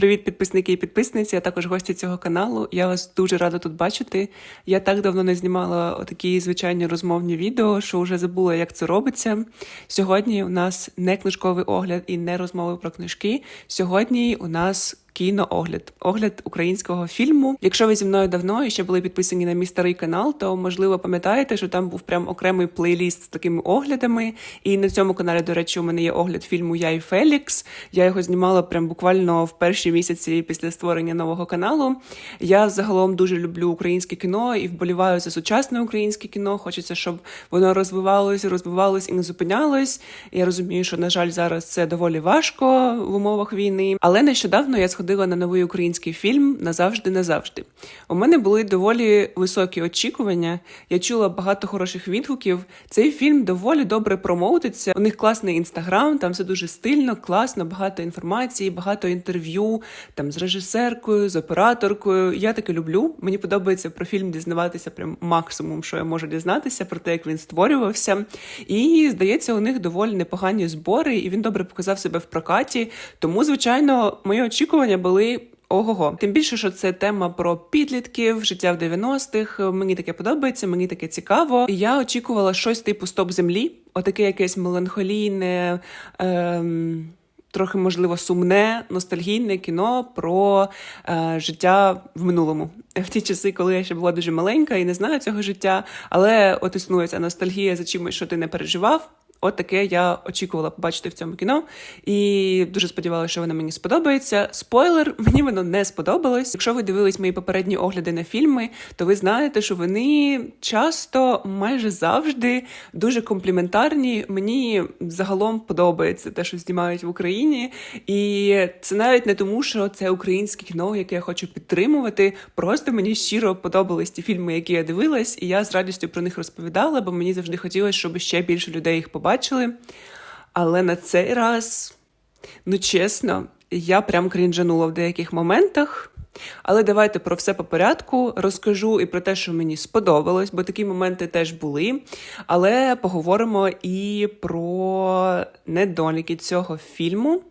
Привіт, підписники і підписниці, а також гості цього каналу. Я вас дуже рада тут бачити. Я так давно не знімала такі звичайні розмовні відео, що вже забула, як це робиться. Сьогодні у нас не книжковий огляд і не розмови про книжки. Сьогодні у нас кіноогляд, огляд українського фільму. Якщо ви зі мною давно і ще були підписані на мій старий канал, то можливо пам'ятаєте, що там був прям окремий плейліст з такими оглядами. І на цьому каналі, до речі, у мене є огляд фільму Я і Фелікс. Я його знімала прям буквально в перші місяці після створення нового каналу. Я загалом дуже люблю українське кіно і вболіваю за сучасне українське кіно. Хочеться, щоб воно розвивалось, розвивалось і не зупинялось. Я розумію, що на жаль, зараз це доволі важко в умовах війни. Але нещодавно я сходила на новий український фільм назавжди, назавжди. У мене були доволі високі очікування. Я чула багато хороших відгуків. Цей фільм доволі добре промоутиться. У них класний інстаграм, там все дуже стильно, класно, багато інформації, багато інтерв'ю там з режисеркою, з операторкою. Я таке люблю. Мені подобається про фільм дізнаватися прям максимум, що я можу дізнатися про те, як він створювався. І здається, у них доволі непогані збори, і він добре показав себе в прокаті. Тому, звичайно, мої очікування були. Ого, тим більше, що це тема про підлітків, життя в 90-х. Мені таке подобається, мені таке цікаво. Я очікувала щось типу стоп землі, отаке якесь меланхолійне. Ем... Трохи можливо сумне, ностальгійне кіно про е, життя в минулому в ті часи, коли я ще була дуже маленька і не знаю цього життя. Але от існує ця ностальгія за чимось, що ти не переживав. От таке я очікувала побачити в цьому кіно, і дуже сподівалася, що воно мені сподобається. Спойлер, мені воно не сподобалось. Якщо ви дивились мої попередні огляди на фільми, то ви знаєте, що вони часто, майже завжди, дуже компліментарні. Мені загалом подобається те, що знімають в Україні, і це навіть не тому, що це українське кіно, яке я хочу підтримувати. Просто мені щиро подобались ті фільми, які я дивилась, і я з радістю про них розповідала, бо мені завжди хотілося, щоб ще більше людей їх побачили бачили. Але на цей раз, ну чесно, я прям крінжанула в деяких моментах. Але давайте про все по порядку розкажу і про те, що мені сподобалось, бо такі моменти теж були. Але поговоримо і про недоліки цього фільму.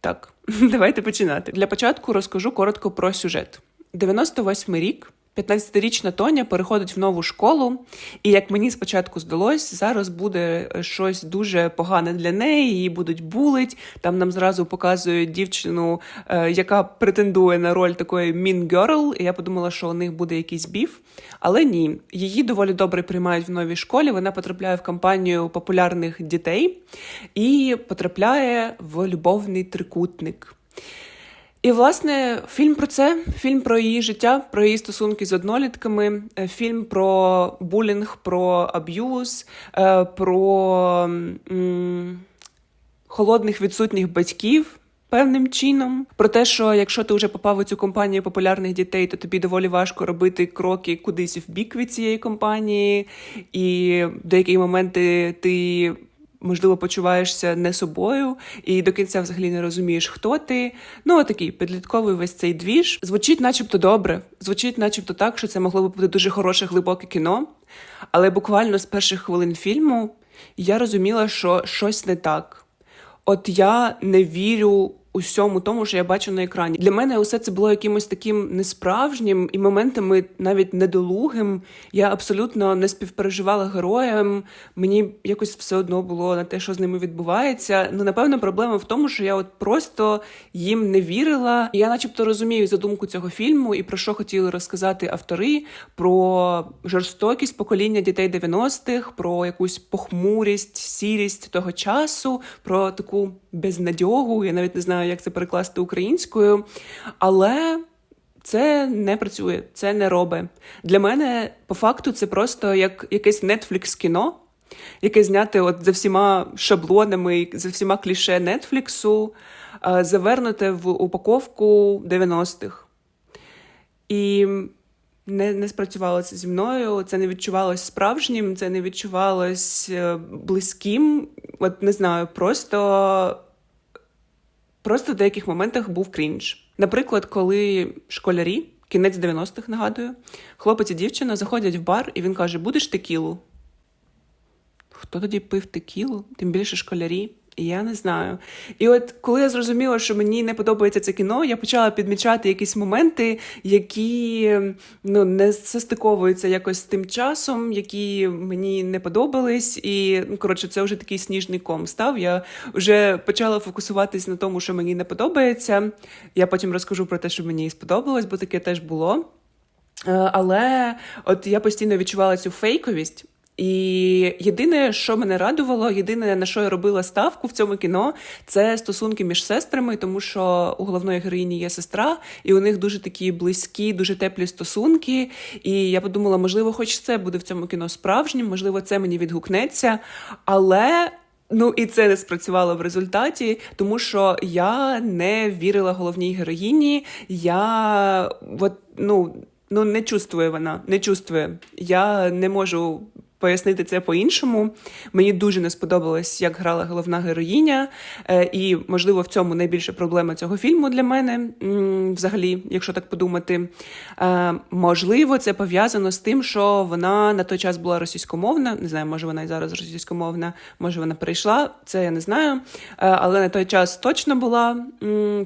Так, давайте починати. Для початку розкажу коротко про сюжет. 98 рік. 15-річна Тоня переходить в нову школу, і як мені спочатку здалось, зараз буде щось дуже погане для неї. Її будуть булить. Там нам зразу показують дівчину, е, яка претендує на роль такої mean girl, І я подумала, що у них буде якийсь біф. Але ні, її доволі добре приймають в новій школі. Вона потрапляє в компанію популярних дітей і потрапляє в любовний трикутник. І, власне, фільм про це, фільм про її життя, про її стосунки з однолітками, е, фільм про булінг, про аб'юз, е, про м- холодних відсутніх батьків. Певним чином про те, що якщо ти вже попав у цю компанію популярних дітей, то тобі доволі важко робити кроки кудись в бік від цієї компанії, і в деякі моменти ти можливо, почуваєшся не собою і до кінця взагалі не розумієш, хто ти. Ну, такий підлітковий весь цей двіж. Звучить, начебто, добре. Звучить, начебто, так, що це могло би бути дуже хороше, глибоке кіно. Але буквально з перших хвилин фільму я розуміла, що щось не так. От я не вірю усьому тому, що я бачу на екрані. Для мене усе це було якимось таким несправжнім і моментами навіть недолугим. Я абсолютно не співпереживала героям. Мені якось все одно було на те, що з ними відбувається. Ну, напевно, проблема в тому, що я от просто їм не вірила. Я, начебто, розумію задумку цього фільму і про що хотіли розказати автори: про жорстокість покоління дітей 90-х, про якусь похмурість, сірість того часу, про таку безнадьогу. Я навіть не знаю знаю, як це перекласти українською, але це не працює, це не робить. Для мене, по факту, це просто як якесь Netflix кіно, яке зняте от за всіма шаблонами, за всіма кліше Нетфліксу, завернуте в упаковку 90-х. І не не спрацювало це зі мною, це не відчувалось справжнім, це не відчувалось е, близьким. От не знаю, просто Просто в деяких моментах був крінж. Наприклад, коли школярі, кінець 90-х, нагадую, хлопець і дівчина заходять в бар, і він каже: Будеш текілу? Хто тоді пив текілу? Тим більше школярі. Я не знаю. І от коли я зрозуміла, що мені не подобається це кіно, я почала підмічати якісь моменти, які ну не состиковуються якось з тим часом, які мені не подобались. І ну коротше, це вже такий сніжний ком став. Я вже почала фокусуватись на тому, що мені не подобається. Я потім розкажу про те, що мені сподобалось, бо таке теж було. Е, Але от я постійно відчувала цю фейковість. І єдине, що мене радувало, єдине на що я робила ставку в цьому кіно, це стосунки між сестрами, тому що у головної героїні є сестра, і у них дуже такі близькі, дуже теплі стосунки. І я подумала, можливо, хоч це буде в цьому кіно справжнім, можливо, це мені відгукнеться. Але. Ну і це не спрацювало в результаті, тому що я не вірила головній героїні. Я от, ну, ну не чувствує вона, не чувствує. Я не можу пояснити це по-іншому. Мені дуже не сподобалось, як грала головна героїня, е, і, можливо, в цьому найбільша проблема цього фільму для мене, взагалі, якщо так подумати. Е, можливо, це пов'язано з тим, що вона на той час була російськомовна. Не знаю, може вона і зараз російськомовна, може вона перейшла, це я не знаю. Е, але на той час точно була,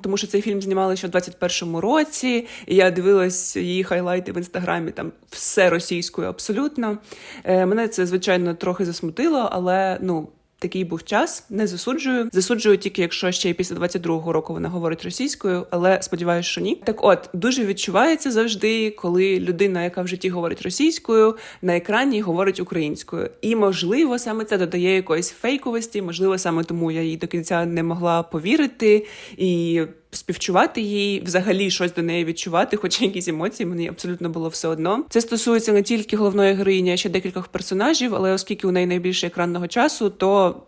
тому що цей фільм знімали ще в 21-му році, і я дивилась її хайлайти в інстаграмі, там все російською абсолютно. Мене це, звичайно, трохи засмутило, але ну. Такий був час, не засуджую. Засуджую тільки, якщо ще й після 22-го року вона говорить російською, але сподіваюся, що ні. Так, от дуже відчувається завжди, коли людина, яка в житті говорить російською, на екрані говорить українською. І можливо, саме це додає якоїсь фейковості, можливо, саме тому я їй до кінця не могла повірити і співчувати їй, взагалі щось до неї відчувати, хоча якісь емоції мені абсолютно було все одно. Це стосується не тільки головної героїні, а ще декількох персонажів, але оскільки у неї найбільше екранного часу, то.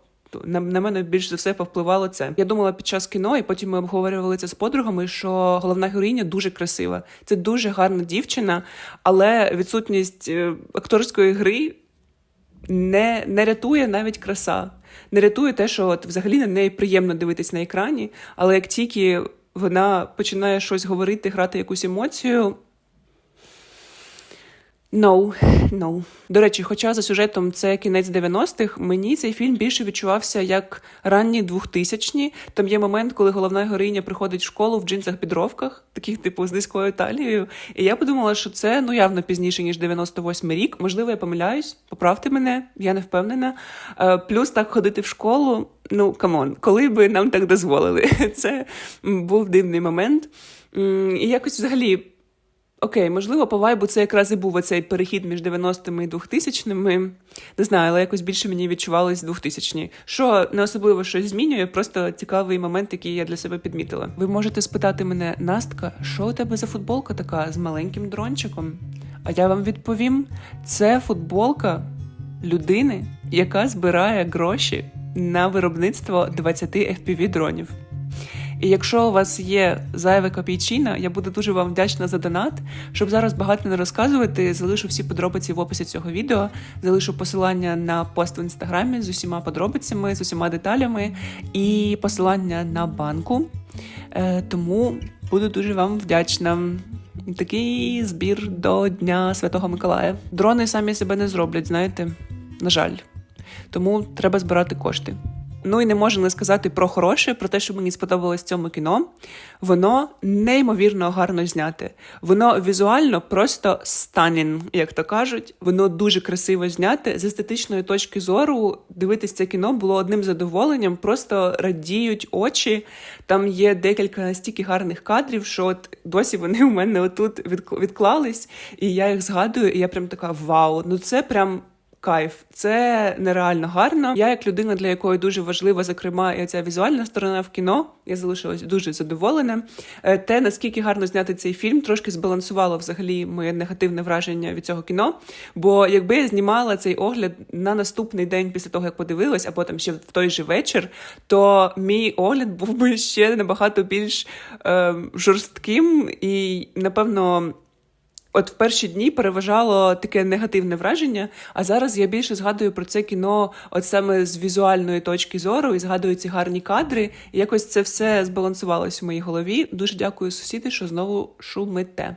На, на мене більш за все повпливало це. Я думала під час кіно, і потім ми обговорювали це з подругами. Що головна героїня дуже красива. Це дуже гарна дівчина, але відсутність е, акторської гри не не рятує навіть краса. Не рятує те, що от взагалі на неї приємно дивитись на екрані, але як тільки вона починає щось говорити, грати якусь емоцію. No, no. До речі, хоча за сюжетом це кінець 90-х, мені цей фільм більше відчувався як ранні 2000-ні. Там є момент, коли головна героїня приходить в школу в джинсах-підровках, таких типу з низькою талією. І я подумала, що це ну явно пізніше ніж 98-й рік. Можливо, я помиляюсь, поправте мене, я не впевнена. Е, плюс так ходити в школу. Ну камон, коли би нам так дозволили. Це був дивний момент. І якось взагалі. Окей, можливо, по вайбу це якраз і був оцей перехід між 90-ми і 2000-ми. Не знаю, але якось більше мені відчувалось 2000-ні. Що не особливо щось змінює, просто цікавий момент, який я для себе підмітила. Ви можете спитати мене, Настка, що у тебе за футболка така з маленьким дрончиком? А я вам відповім: це футболка людини, яка збирає гроші на виробництво 20 fpv дронів. І якщо у вас є зайве копійчина, я буду дуже вам вдячна за донат. Щоб зараз багато не розказувати, залишу всі подробиці в описі цього відео. Залишу посилання на пост в інстаграмі з усіма подробицями, з усіма деталями і посилання на банку. Е, тому буду дуже вам вдячна. Такий збір до Дня Святого Миколая. Дрони самі себе не зроблять, знаєте, на жаль. Тому треба збирати кошти. Ну і не можу не сказати про хороше, про те, що мені сподобалось цьому кіно. Воно неймовірно гарно зняте. Воно візуально просто станін, як то кажуть. Воно дуже красиво зняте. З естетичної точки зору дивитись це кіно було одним задоволенням, просто радіють очі. Там є декілька настільки гарних кадрів, що от досі вони у мене отут відклались, і я їх згадую, і я прям така вау, ну це прям кайф. Це нереально гарно. Я, як людина, для якої дуже важлива, зокрема, і ця візуальна сторона в кіно, я залишилась дуже задоволена. Е, те, наскільки гарно зняти цей фільм, трошки збалансувало взагалі моє негативне враження від цього кіно. Бо якби я знімала цей огляд на наступний день після того, як подивилась, або там ще в той же вечір, то мій огляд був би ще набагато більш е, жорстким і, напевно. От в перші дні переважало таке негативне враження, а зараз я більше згадую про це кіно, от саме з візуальної точки зору, і згадую ці гарні кадри. І якось це все збалансувалось в моїй голові. Дуже дякую, сусіди, що знову шумите.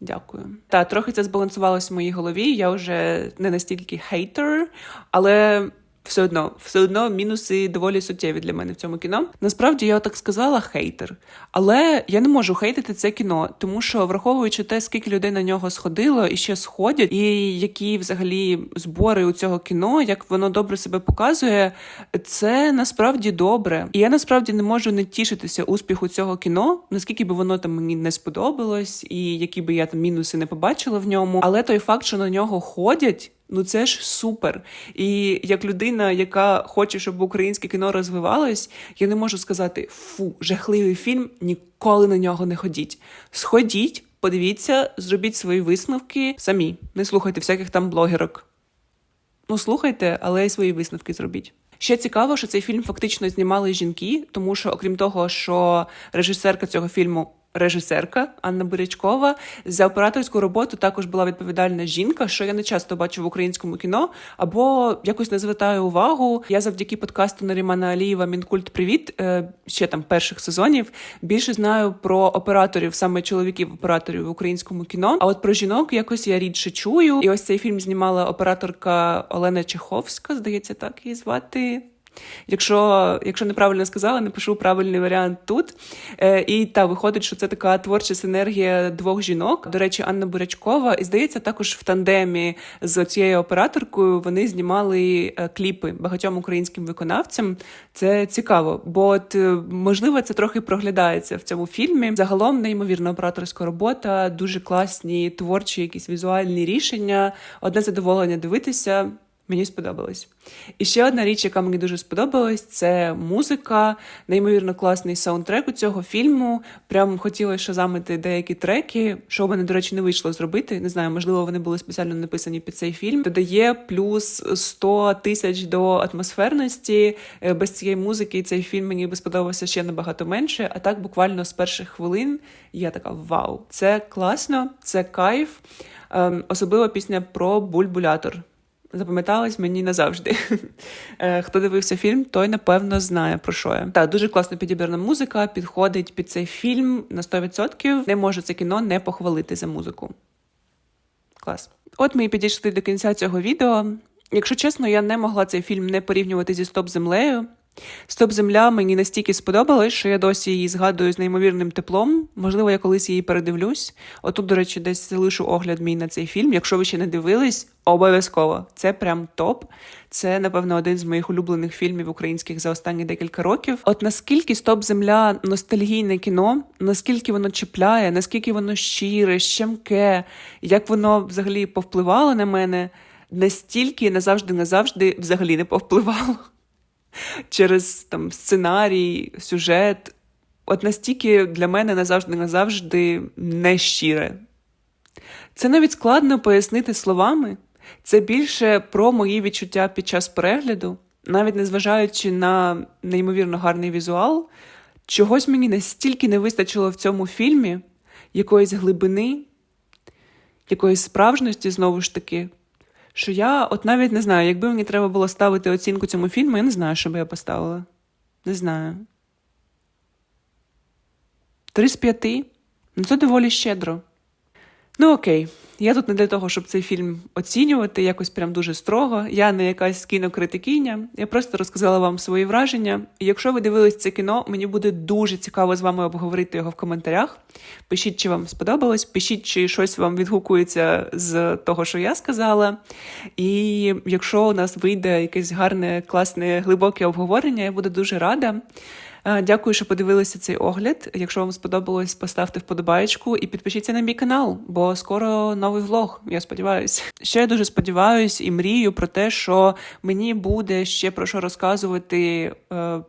Дякую. Та трохи це збалансувалось в моїй голові. Я вже не настільки хейтер, але все одно, все одно мінуси доволі суттєві для мене в цьому кіно. Насправді я так сказала хейтер. Але я не можу хейтити це кіно, тому що враховуючи те, скільки людей на нього сходило і ще сходять, і які взагалі збори у цього кіно, як воно добре себе показує, це насправді добре. І я насправді не можу не тішитися успіху цього кіно, наскільки би воно там мені не сподобалось, і які би я там мінуси не побачила в ньому. Але той факт, що на нього ходять. Ну це ж супер. І як людина, яка хоче, щоб українське кіно розвивалось, я не можу сказати фу, жахливий фільм, ніколи на нього не ходіть. Сходіть, подивіться, зробіть свої висновки самі. Не слухайте всяких там блогерок. Ну, слухайте, але й свої висновки зробіть. Ще цікаво, що цей фільм фактично знімали жінки, тому що, окрім того, що режисерка цього фільму. Режисерка Анна Бурячкова за операторську роботу також була відповідальна жінка, що я не часто бачу в українському кіно, або якось не звертаю увагу. Я завдяки подкасту Нарімана Алієва Мінкульт Привіт е, ще там перших сезонів більше знаю про операторів, саме чоловіків операторів в українському кіно. А от про жінок якось я рідше чую. І ось цей фільм знімала операторка Олена Чеховська, здається, так її звати. Якщо якщо неправильно сказала, напишу правильний варіант тут. Е, І та виходить, що це така творча синергія двох жінок. До речі, Анна Бурячкова, і здається, також в тандемі з цією операторкою вони знімали е, кліпи багатьом українським виконавцям. Це цікаво, бо от е, можливо це трохи проглядається в цьому фільмі. Загалом неймовірна операторська робота, дуже класні творчі, якісь візуальні рішення. Одне задоволення дивитися. Мені сподобалось. І ще одна річ, яка мені дуже сподобалась, це музика, неймовірно класний саундтрек у цього фільму. Прям хотілося шазамити деякі треки, що в мене, до речі, не вийшло зробити. Не знаю, можливо, вони були спеціально написані під цей фільм. Додає плюс 100 тисяч до атмосферності. Е, Без цієї музики цей фільм мені би сподобався ще набагато менше. А так, буквально з перших хвилин я така вау, це класно, це кайф. Ем, Особливо пісня про бульбулятор запам'яталась мені назавжди. Е, Хто дивився фільм, той напевно знає про що я. Так, дуже класно підібрана музика, підходить під цей фільм на 100%. Не можу це кіно не похвалити за музику. Клас. От ми і підійшли до кінця цього відео. Якщо чесно, я не могла цей фільм не порівнювати зі Стоп землею. Стоп земля мені настільки сподобалась, що я досі її згадую з неймовірним теплом. Можливо, я колись її передивлюсь. Отут, до речі, десь залишу огляд мій на цей фільм. Якщо ви ще не дивились, обов'язково. Це прям топ. Це, напевно, один з моїх улюблених фільмів українських за останні декілька років. От наскільки Стоп Земля ностальгійне кіно, наскільки воно чіпляє, наскільки воно щире, щемке, як воно взагалі повпливало на мене, настільки назавжди, назавжди взагалі не повпливало через там сценарій, сюжет. От настільки для мене назавжди назавжди не щире. Це навіть складно пояснити словами. Це більше про мої відчуття під час перегляду, навіть незважаючи на неймовірно гарний візуал, чогось мені настільки не вистачило в цьому фільмі, якоїсь глибини, якоїсь справжності знову ж таки що я от навіть не знаю, якби мені треба було ставити оцінку цьому фільму, я не знаю, що би я поставила. Не знаю. Три з п'яти? Ну це доволі щедро. Ну окей, я тут не для того, щоб цей фільм оцінювати якось прям дуже строго. Я не якась кінокритикиня. Я просто розказала вам свої враження. І якщо ви дивились це кіно, мені буде дуже цікаво з вами обговорити його в коментарях. Пишіть, чи вам сподобалось, пишіть, чи щось вам відгукується з того, що я сказала. І якщо у нас вийде якесь гарне, класне, глибоке обговорення, я буду дуже рада. Е, Дякую, що подивилися цей огляд. Якщо вам сподобалось, поставте вподобаєчку і підпишіться на мій канал, бо скоро новий влог. Я сподіваюся. Ще дуже сподіваюся і мрію про те, що мені буде ще про що розказувати е,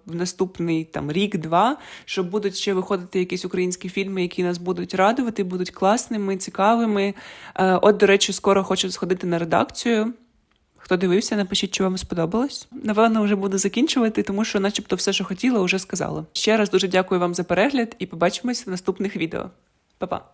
в наступний там рік-два, що будуть ще виходити якісь українські фільми, які нас будуть радувати, будуть класними, цікавими. Е, от, до речі, скоро хочу сходити на редакцію. Хто дивився, напишіть, чи вам сподобалось. Напевно, вже буду закінчувати, тому що, начебто, все, що хотіла, вже сказала. Ще раз дуже дякую вам за перегляд і побачимось в наступних відео. Па-па!